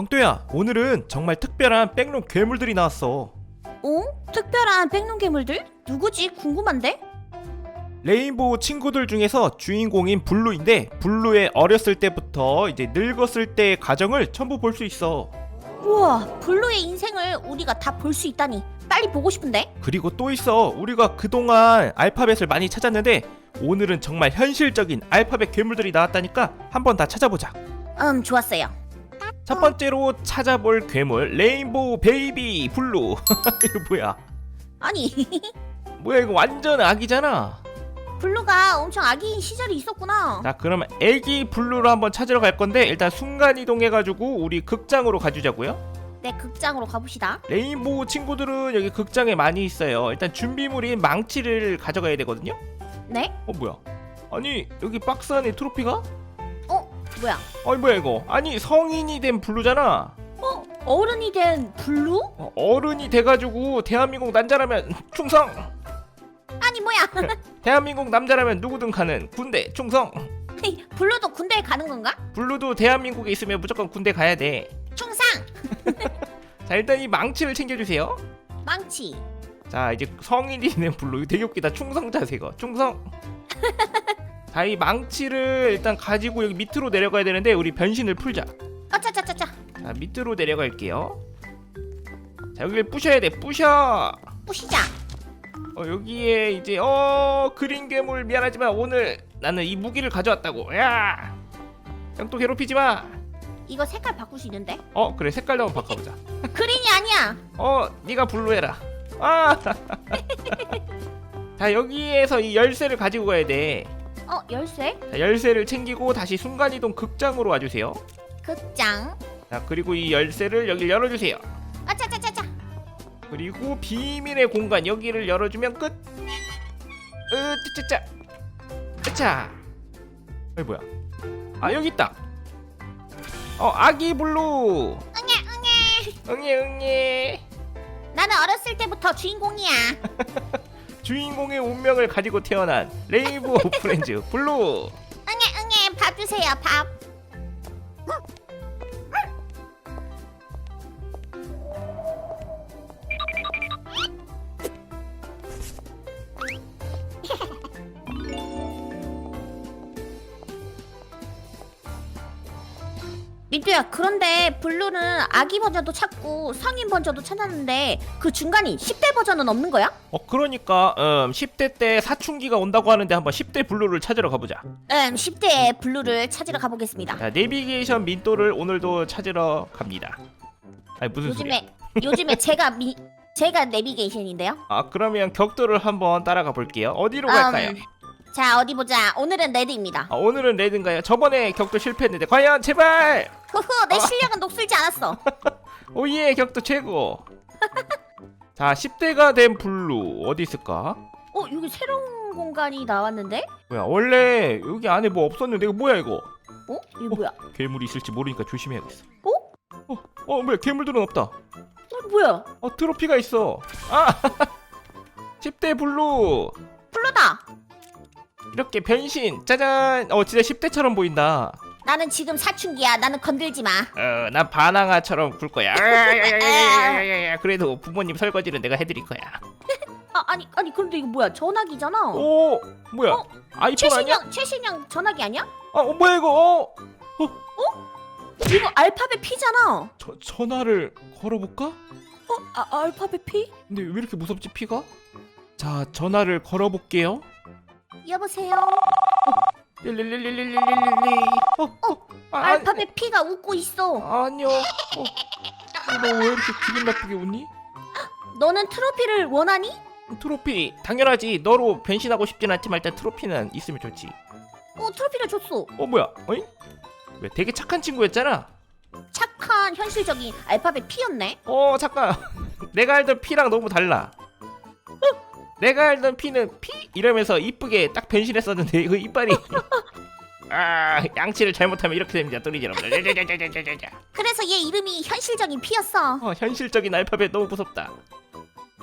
경도야, 오늘은 정말 특별한 백룸 괴물들이 나왔어. 어? 특별한 백룸 괴물들? 누구지? 궁금한데? 레인보우 친구들 중에서 주인공인 블루인데 블루의 어렸을 때부터 이제 늙었을 때의 과정을 전부 볼 수 있어. 우와, 블루의 인생을 우리가 다 볼 수 있다니 빨리 보고 싶은데? 그리고 또 있어. 우리가 그동안 알파벳을 많이 찾았는데 오늘은 정말 현실적인 알파벳 괴물들이 나왔다니까 한번 다 찾아보자. 음, 좋았어요. 첫 번째로 찾아볼 괴물 레인보우 베이비 블루. 이거 뭐야? 아니, 뭐야 이거 완전 아기잖아. 블루가 엄청 아기인 시절이 있었구나. 자 그러면 애기 블루로 한번 찾으러 갈 건데 일단 순간 이동해가지고 우리 극장으로 가주자고요. 네, 극장으로 가봅시다. 레인보우 친구들은 여기 극장에 많이 있어요. 일단 준비물인 망치를 가져가야 되거든요. 네? 어 뭐야? 아니 여기 박스 안에 트로피가? 어? 뭐야? 아니 뭐야 이거? 아니 성인이 된 블루잖아. 어? 어른이 된 블루? 어, 어른이 돼가지고 대한민국 남자라면 충성. 아니, 뭐야? 대한민국 남자라면 누구든 가는 군대 충성. 블루도 군대에 가는 건가? 블루도 대한민국에 있으면 무조건 군대 가야 돼. 충상! 자 일단 이 망치를 챙겨주세요. 망치. 자 이제 성인이 된 블루 이거 되게 웃기다 충성 자세가 충성 자 이 망치를 일단 가지고 여기 밑으로 내려가야 되는데 우리 변신을 풀자. 아차차차차. 자 밑으로 내려갈게요. 자 여기를 부셔야 돼. 부셔! 부시자. 어 여기에 이제 어 그린 괴물 미안하지만 오늘 나는 이 무기를 가져왔다고. 야또 괴롭히지 마어 이거 색깔 바꿀 수 있는데? 그래. 색깔도 한번 바꿔보자. 그린이 아니야. 어 네가 블루 해라. 아! 자 여기에서 이 열쇠를 가지고 가야 돼 어, 열쇠? 자, 열쇠를 챙기고 다시 순간이동 극장으로 와주세요. 극장. 자 그리고 이 열쇠를 여기 열어주세요. 아차차차차. 그리고 비밀의 공간 여기를 열어주면 끝. 으 짜짜짜. 짜짜. 이 뭐야? 아 여기 있다. 어 아기 블루. 응애, 응애. 응애 응애. 나는 어렸을 때부터 주인공이야. 주인공의 운명을 가지고 태어난 레이브 프렌즈 블루. 응애, 응애. 밥 주세요, 밥. 민두야 그런데 블루는 아기 버전도 찾고 성인 버전도 찾았는데 그 중간이 10대 버전은 없는 거야? 어 그러니까 음 10대 때 사춘기가 온다고 하는데 한번 10대 블루를 찾으러 가보자. 음 10대의 블루를 찾으러 가보겠습니다 자 내비게이션 민또를 오늘도 찾으러 갑니다. 아니 무슨 소리야? 요즘에 요즘에 제가 미 제가 내비게이션인데요 아 그러면 격도를 한번 따라가 볼게요. 어디로 갈까요? 음, 자 어디 보자 오늘은 레드입니다 아, 오늘은 레드인가요? 저번에 격도 실패했는데 과연 제발 후후 내 아. 실력은 녹슬지 않았어 오예 격도 최고. 자 10대가 된 블루 어디 있을까? 어 여기 새로운 공간이 나왔는데 뭐야 원래 여기 안에 뭐 없었는데 이거 뭐야 이거? 어 이거 뭐야 괴물이 있을지 모르니까 조심해야겠어. 어? 어, 어 뭐야 괴물들은 없다. 어 뭐야 어 트로피가 있어. 아 10대 블루 블루다 이렇게 변신 짜잔 어 진짜 10대처럼 보인다 나는 지금 사춘기야. 나는 건들지 마. 어나 바나나처럼 굴 거야 아, 그래도 부모님 설거지는 내가 해드릴 거야 아, 아니 아니 그런데 이거 뭐야? 전화기잖아. 오 뭐야 어? 아이폰 아니야? 최신형 최신형 전화기 아니야? 아 어, 뭐야 이거 어? 어? 어? 이거 알파벳 P잖아. 저, 전화를 걸어볼까? 어, 아, 알파벳 P? 근데 왜 이렇게 무섭지 피가? 자 전화를 걸어볼게요 여보세요 릴릴릴릴릴릴릴리. 어, 어, 아, 아, 알파벳 P가 웃고 있어 아니요. 어, 너왜 이렇게 기분 나쁘게 웃니? 너는 트로피를 원하니? 트로피 당연하지. 너로 변신하고 싶진 않지만 일단 트로피는 있으면 좋지. 어 트로피를 줬어 어, 뭐야? 어이? 왜 되게 착한 친구였잖아. 착한 현실적인 알파벳 P였네 어 잠깐 내가 알던 피랑 너무 달라 내가 알던 피는 피? 이러면서 이쁘게 딱 변신했었는데 그 이빨이. 아 양치를 잘못하면 이렇게 됩니다 또리처럼 그래서 얘 이름이 현실적인 P였어. 어, 현실적인 알파벳 너무 무섭다.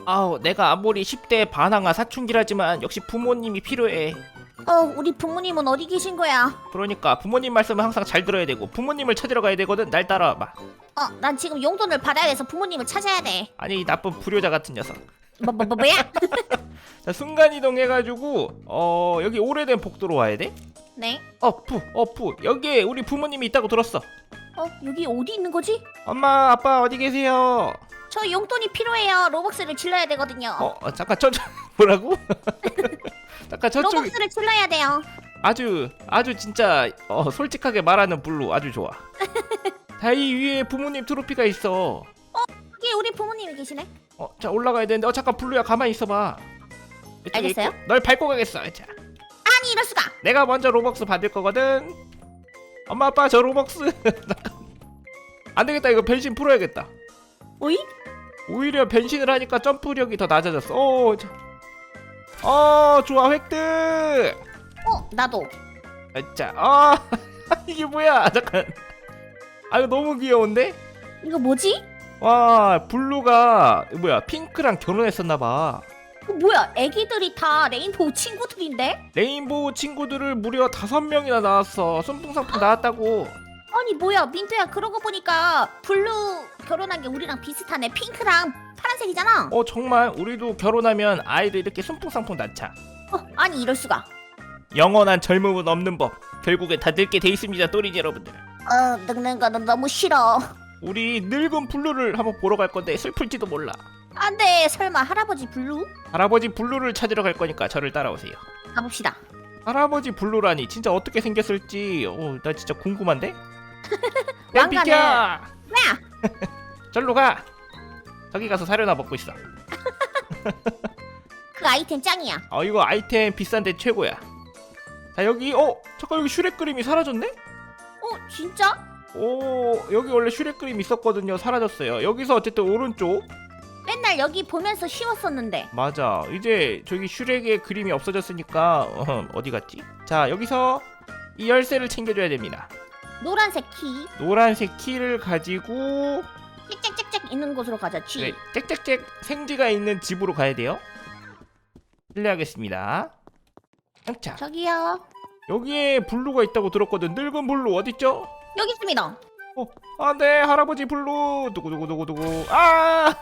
아우 내가 아무리 10대 반항아 사춘기라지만 역시 부모님이 필요해. 어 우리 부모님은 어디 계신 거야? 그러니까 부모님 말씀을 항상 잘 들어야 되고 부모님을 찾으러 가야 되거든. 날 따라와봐. 어, 난 지금 용돈을 받아야 해서 부모님을 찾아야 돼. 아니 이 나쁜 불효자 같은 녀석. 뭐, 뭐, 뭐, 뭐야? 자 순간이동 해가지고 어 여기 오래된 복도로 와야 돼 네. 어프 어프 여기에 우리 부모님이 있다고 들었어 어, 여기 어디 있는 거지? 엄마 아빠 어디 계세요 저 용돈이 필요해요. 로벅스를 질러야 되거든요. 어, 어, 잠깐 저, 저 뭐라고 잠깐 저쪽 로벅스를 질러야 돼요. 아주 아주 진짜 어, 솔직하게 말하는 블루 아주 좋아 자이 위에 부모님 트로피가 있어 여기 우리 부모님이 계시네. 어, 자 올라가야 되는데 어 잠깐 블루야 가만히 있어봐 알겠어요. 있고, 널 밟고 가겠어 자 아니, 이럴 수가. 내가 먼저 로벅스 받을 거거든 엄마 아빠 저 로벅스 안 되겠다 이거 변신 풀어야겠다 오이? 오히려 변신을 하니까 점프력이 더 낮아졌어 오, 자. 어 좋아 획득 어, 나도. 자, 아 이게 뭐야 잠깐 아 이거 너무 귀여운데 이거 뭐지? 와 블루가 뭐야 핑크랑 결혼했었나봐 어, 뭐야? 애기들이 다 레인보우 친구들인데? 레인보우 친구들을 무려 다섯 명이나 나왔어. 순풍상풍 나왔다고. 아니 뭐야 민트야 그러고 보니까 블루 결혼한 게 우리랑 비슷하네. 핑크랑 파란색이잖아. 어 정말? 우리도 결혼하면 아이들 이렇게 순풍상풍 낳자. 어, 아니 이럴 수가. 영원한 젊음은 없는 법. 결국에 다 늙게 돼 있습니다 또리지 여러분들. 어 늙는 거는 너무 싫어. 우리 늙은 블루를 한번 보러 갈 건데 슬플지도 몰라 안돼 설마 할아버지 블루? 할아버지 블루를 찾으러 갈 거니까 저를 따라오세요 가봅시다 할아버지 블루라니 진짜 어떻게 생겼을지 어, 나 진짜 궁금한데? 야 왕가는- 비켜! 뭐야? 절로 가! 저기 가서 사료나 먹고 있어 그 아이템 짱이야 어 이거 아이템 비싼데 최고야 자 여기 어 잠깐 여기 슈렉 그림이 사라졌네? 어 진짜? 오 여기 원래 슈렉 그림 있었거든요 사라졌어요 여기서 어쨌든 오른쪽 맨날 여기 보면서 쉬웠었는데. 맞아. 이제 저기 슈렉의 그림이 없어졌으니까 어, 어디 갔지? 자 여기서 이 열쇠를 챙겨줘야 됩니다. 노란색 키. 노란색 키를 가지고 짹짹짹짹 있는 곳으로 가자 G 네, 짹짹짹 생지가 있는 집으로 가야 돼요. 실례하겠습니다. 자 저기요. 여기에 블루가 있다고 들었거든. 늙은 블루 어딨죠? 여기 있습니다. 어, 안돼 할아버지 블루. 두구두구두구두구. 아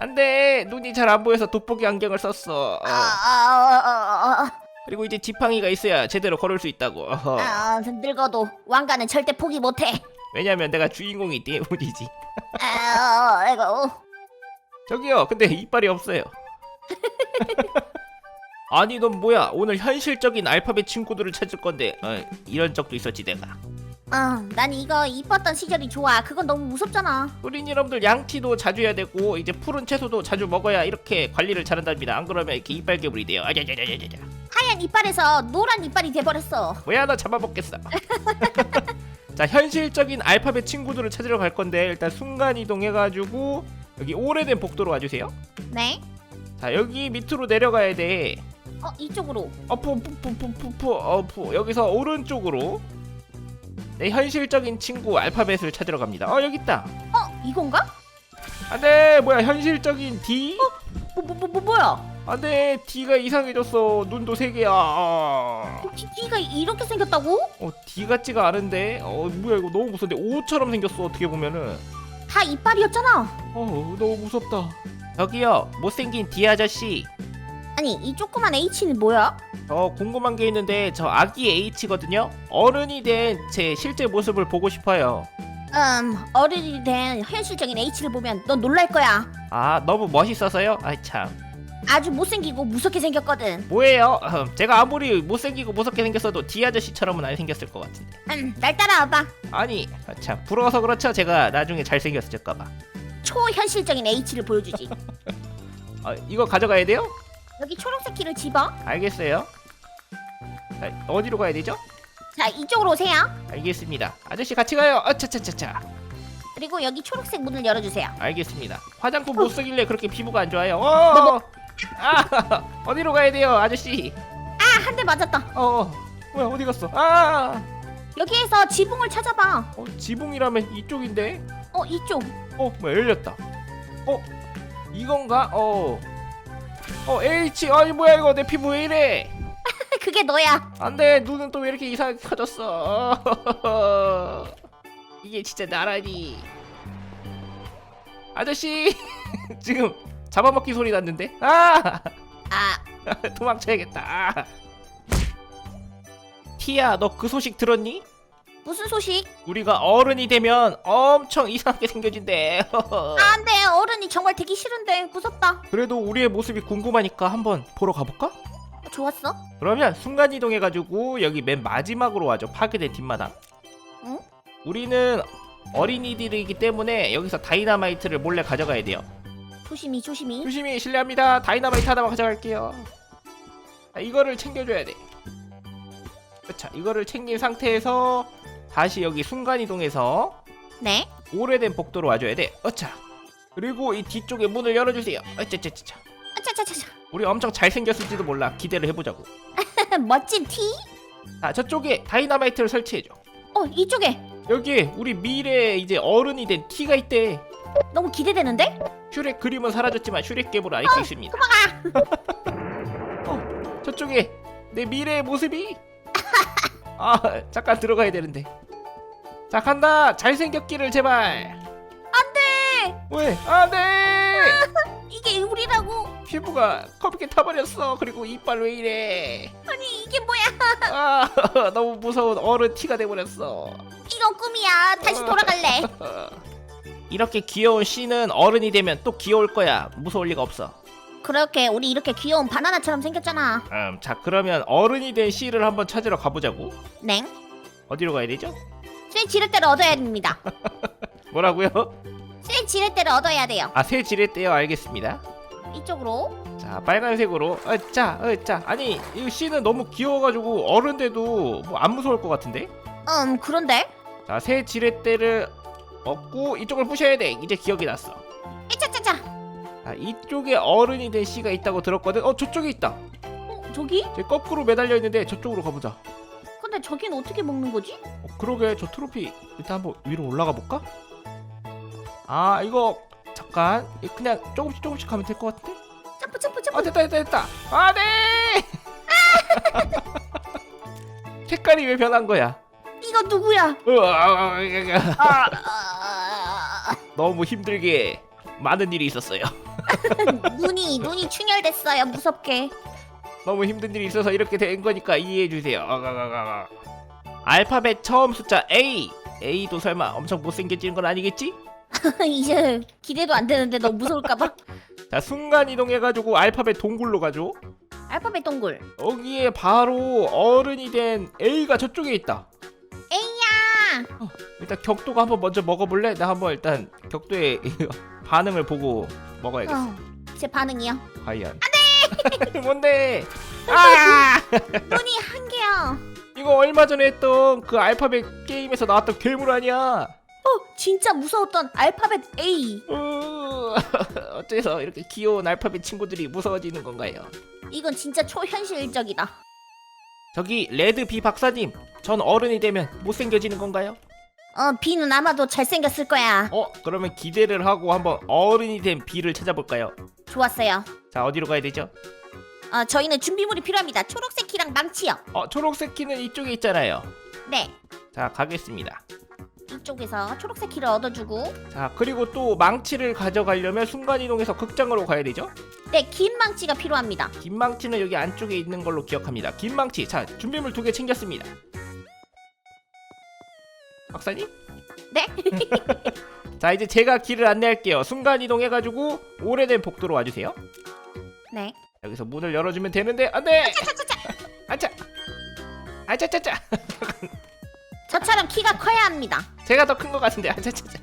안돼. 눈이 잘 안 보여서 돋보기 안경을 썼어. 어. 아, 아, 아, 그리고 이제 지팡이가 있어야 제대로 걸을 수 있다고. 아, 아, 늙어도 왕가는 절대 포기 못해. 왜냐면 내가 주인공이 때문이지. 아, 아이고. 저기요 근데 이빨이 없어요. 아니 넌 뭐야? 오늘 현실적인 알파벳 친구들을 찾을 건데. 어, 이런 적도 있었지 내가 아, 난 이거 이뻤던 시절이 좋아. 그건 너무 무섭잖아. 우린 여러분들 양치도 자주 해야 되고 이제 푸른 채소도 자주 먹어야 이렇게 관리를 잘한답니다 안 그러면 이렇게 이빨 괴물이 돼요 아자자자자자 하얀 이빨에서 노란 이빨이 돼버렸어. 뭐야 너 잡아먹겠어 자 현실적인 알파벳 친구들을 찾으러 갈 건데 일단 순간 이동해가지고 여기 오래된 복도로 와주세요 네? 자 여기 밑으로 내려가야 돼 어, 이쪽으로. 어프 푸푸푸푸푸 어프 여기서 오른쪽으로 내 현실적인 친구 알파벳을 찾으러 갑니다. 어 여기 있다. 어, 이건가? 안돼 뭐야 현실적인 D? 뭐, 뭐, 뭐, 뭐 뭐 야? 안돼 D가 이상해졌어. 눈도 세 개야. 어 디, 디가 이렇게 생겼다고? D 같지가 않은데? 어 뭐야 이거 너무 무서운데? O처럼 생겼어 어떻게 보면은. 다 이빨이었잖아. 어 너무 무섭다. 저기요 못생긴 D 아저씨 아니, 이 조그만 H는 뭐야? 저 궁금한 게 있는데 저 아기 H거든요 어른이 된 제 실제 모습을 보고 싶어요 음, 어른이 된 현실적인 H를 보면 넌 놀랄 거야. 아 너무 멋있어서요? 아이 참 아주 못생기고 무섭게 생겼거든. 뭐예요? 음, 제가 아무리 못생기고 무섭게 생겼어도 D 아저씨처럼은 안 생겼을 것 같은데 음, 날 따라와봐. 아니 아, 참 부러워서 그렇죠 제가 나중에 잘생겼을까봐 초현실적인 H를 보여주지. 아, 이거 가져가야 돼요? 여기 초록색 키를 집어. 알겠어요 자, 어디로 가야 되죠? 자, 이쪽으로 오세요. 알겠습니다 아저씨 같이 가요 아차차차차 그리고 여기 초록색 문을 열어주세요. 알겠습니다 화장품 못 쓰길래 그렇게 피부가 안 좋아요 어! 아 어디로 가야 돼요 아저씨 아, 한 대 맞았다. 어, 어 뭐야 어디 갔어 아 여기에서 지붕을 찾아봐. 어, 지붕이라면 이쪽인데 어, 이쪽. 어 뭐야 열렸다 어 이건가 어 어, H, 아니 뭐야 이거 내 피부 왜 이래? 그게 너야. 안돼 눈은 또 왜 이렇게 이상하게 커졌어? 이게 진짜 나라니 아저씨 지금 잡아먹기 소리 났는데 아 아, 도망쳐야겠다 아. 티야 너 그 소식 들었니? 무슨 소식? 우리가 어른이 되면 엄청 이상하게 생겨진대 안 돼. 어른이 정말 되기 싫은데 무섭다. 그래도 우리의 모습이 궁금하니까 한번 보러 가볼까? 좋았어? 그러면 순간 이동해가지고 여기 맨 마지막으로 와죠 파괴된 뒷마당 응? 우리는 어린이들이기 때문에 여기서 다이나마이트를 몰래 가져가야 돼요 조심히 조심히. 조심히 실례합니다 다이나마이트 하나만 가져갈게요 자, 이거를 챙겨줘야 돼 자, 이거를 챙긴 상태에서 다시 여기 순간이동해서 네. 오래된 복도로 와줘야 돼. 어차. 그리고 이 뒤쪽에 문을 열어주세요. 어차차차차. 아차차차차. 우리 엄청 잘생겼을지도 몰라. 기대를 해보자고. 멋진 티? 자 저쪽에 다이나마이트를 설치해줘. 어, 이쪽에. 여기에 우리 미래 이제 어른이 된 티가 있대. 너무 기대되는데? 슈렉 그림은 사라졌지만 슈렉 겜으로 알고 있습니다. 어 저쪽에 내 미래의 모습이 아 잠깐 들어가야 되는데 자 간다 잘생겼기를 제발 안돼. 왜 안돼 이게 우리라고. 피부가 커피게 타버렸어 그리고 이빨 왜 이래 아니 이게 뭐야? 아 너무 무서운 어른 티가 돼버렸어 이건 꿈이야. 다시 돌아갈래. 이렇게 귀여운 씨는 어른이 되면 또 귀여울 거야 무서울 리가 없어 그렇게 우리 이렇게 귀여운 바나나처럼 생겼잖아. 음, 자 그러면 어른이 된 씨를 한번 찾으러 가보자고 냉. 어디로 가야 되죠? 쇠 지렛대를 얻어야 됩니다. 뭐라고요? 쇠 지렛대를 얻어야 돼요. 아 새 지렛대요 알겠습니다 이쪽으로. 자 빨간색으로 아, 자, 어, 자 아니 이 씨는 너무 귀여워가지고 어른 돼도 뭐 안 무서울 것 같은데 음 그런데. 자새 지렛대를 얻고 이쪽을 부셔야 돼 이제 기억이 났어. 자 이쪽에 어른이 된 씨가 있다고 들었거든 어 저쪽에 있다 어 저기? 저 거꾸로 매달려 있는데 저쪽으로 가보자 근데 저긴 어떻게 먹는 거지? 어, 그러게 저 트로피 일단 한번 위로 올라가 볼까? 아 이거 잠깐 그냥 조금씩 조금씩 가면 될 것 같은데? 점프 점프 점프. 아 됐다 됐다 됐다 아 네! 색깔이 왜 변한 거야? 이거 누구야? 으아, 아, 아, 너무 힘들게 많은 일이 있었어요 눈이 눈이 충혈됐어요. 무섭게. 너무 힘든 일이 있어서 이렇게 된 거니까 이해해 주세요 알파벳 처음 숫자 A A도 설마 엄청 못생겨지는 건 아니겠지? 이제 기대도 안 되는데 너무 무서울까봐. 자 순간 이동해가지고 알파벳 동굴로 가죠 알파벳 동굴. 여기에 바로 어른이 된 A가 저쪽에 있다. 에이야. 일단 격도가 한번 먼저 먹어볼래? 나 한번 일단 격도의 반응을 보고 먹어야겠어. 어, 제 반응이요. 과연. 안돼. 뭔데? 아! 눈이 한 개야. 이거 얼마 전에 했던 그 알파벳 게임에서 나왔던 괴물 아니야? 어, 진짜 무서웠던 알파벳 A. 으, 어째서 이렇게 귀여운 알파벳 친구들이 무서워지는 건가요? 이건 진짜 초현실적이다. 저기 레드 비 박사님, 전 어른이 되면 못생겨지는 건가요? 어, B는 아마도 잘생겼을 거야. 어, 그러면 기대를 하고 한번 어른이 된 비를 찾아볼까요? 좋았어요. 자, 어디로 가야 되죠? 어, 저희는 준비물이 필요합니다. 초록색 키랑 망치요. 어, 초록색 키는 이쪽에 있잖아요. 네. 자, 가겠습니다. 이쪽에서 초록색 키를 얻어주고 자, 그리고 또 망치를 가져가려면 순간이동해서 극장으로 가야 되죠? 네, 긴 망치가 필요합니다. 긴 망치는 여기 안쪽에 있는 걸로 기억합니다. 긴 망치. 자, 준비물 두 개 챙겼습니다. 박사님? 네? 자, 이제 제가 길을 안내할게요. 순간 이동해가지고 오래된 복도로 와주세요. 네. 여기서 문을 열어주면 되는데, 안 돼! 아차! 아차차차! 저처럼 키가 커야 합니다. 제가 더 큰 것 같은데 아차차차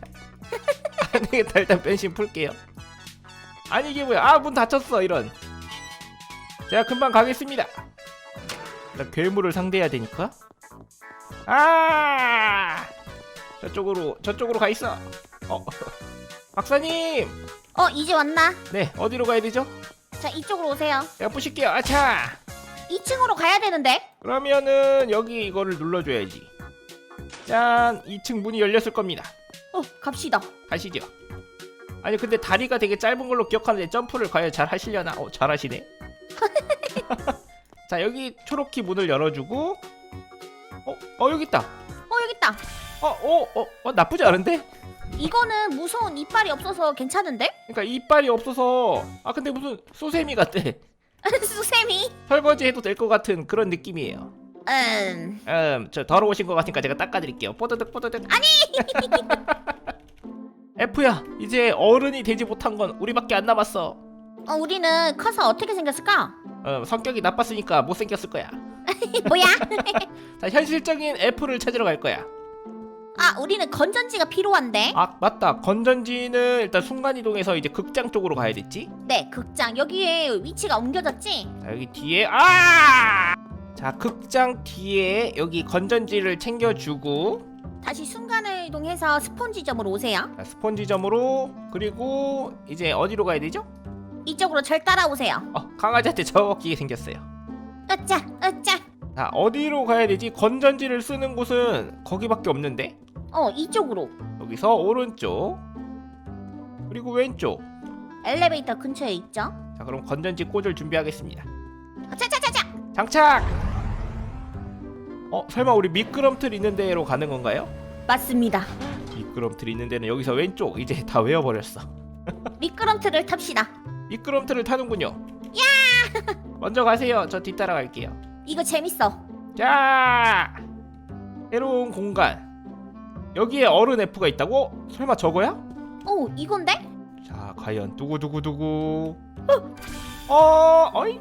안 되겠다 일단 변신 풀게요 아니 이게 뭐야 아 문 닫혔어 이런 제가 금방 가겠습니다 나 괴물을 상대해야 되니까 아 저쪽으로 저쪽으로 가 있어 어 박사님 어, 이제 왔나? 네 어디로 가야 되죠 자, 이쪽으로 오세요. 제가 부실게요 아차 2층으로 가야 되는데. 그러면은 여기 이거를 눌러줘야지 짠 2층 문이 열렸을 겁니다 어, 갑시다. 가시죠. 아니 근데 다리가 되게 짧은 걸로 기억하는데 점프를 과연 잘 하시려나? 어 잘 하시네. 자 여기 초록키 문을 열어주고 어, 어 여기 있다. 어, 여기 있다. 어, 어, 어, 어, 나쁘지 않은데? 이거는 무서운 이빨이 없어서 괜찮은데? 그러니까 이빨이 없어서 아 근데 무슨 수세미 같대. 수세미. 설거지 해도 될 것 같은 그런 느낌이에요. 음. 음, 저 더러우신 것 같으니까 제가 닦아드릴게요. 뽀드득 뽀드득. 아니. F야, 이제 어른이 되지 못한 건 우리밖에 안 남았어. 어, 우리는 커서 어떻게 생겼을까? 어, 성격이 나빴으니까 못 생겼을 거야. 뭐야? 자, 현실적인 F를 찾으러 갈 거야. 아, 우리는 건전지가 필요한데. 아, 맞다. 건전지는 일단 순간 이동해서 이제 극장 쪽으로 가야겠지? 네, 극장 여기에 위치가 옮겨졌지? 자, 여기 뒤에 아! 자, 극장 뒤에 여기 건전지를 챙겨주고 다시 순간을 이동해서 스폰지점으로 오세요. 자, 스폰지점으로 그리고 이제 어디로 가야 되죠? 이쪽으로 절 따라오세요. 어, 강아지한테 저기게 생겼어요. 으짜, 으짜. 자, 어디로 가야 되지? 건전지를 쓰는 곳은 거기밖에 없는데. 어, 이쪽으로. 여기서 오른쪽 그리고 왼쪽. 엘리베이터 근처에 있죠? 자, 그럼 건전지 꽂을 준비하겠습니다. 차차차차. 장착. 어, 설마 우리 미끄럼틀 있는 데로 가는 건가요? 맞습니다. 미끄럼틀 있는 데는 여기서 왼쪽. 이제 다 외워버렸어. 미끄럼틀을 탑시다. 미끄럼틀을 타는군요. 야! 먼저 가세요. 저 뒤따라 갈게요. 이거 재밌어. 자, 새로운 공간. 여기에 어른 F가 있다고? 설마 저거야? 오, 이건데? 자, 과연 두구두구두구. 어, 어이?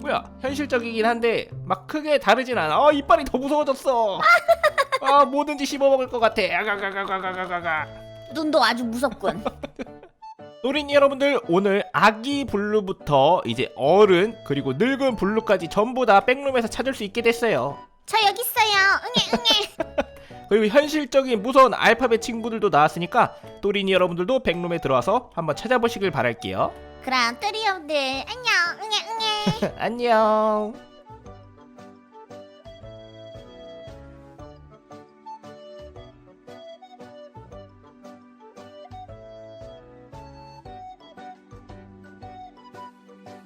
뭐야? 현실적이긴 한데 막 크게 다르진 않아. 어, 이빨이 더 무서워졌어. 아, 뭐든지 씹어 먹을 것 같아. 아가가가가가가가. 눈도 아주 무섭군. 노린 여러분들 오늘 아기 블루부터 이제 어른 그리고 늙은 블루까지 전부 다 백룸에서 찾을 수 있게 됐어요. 저 여기 있어요. 응애, 응애. 그리고 현실적인 무서운 알파벳 친구들도 나왔으니까 또린이 여러분들도 백룸에 들어와서 한번 찾아보시길 바랄게요. 그럼 또리 형들 안녕. 응애, 응애. 안녕.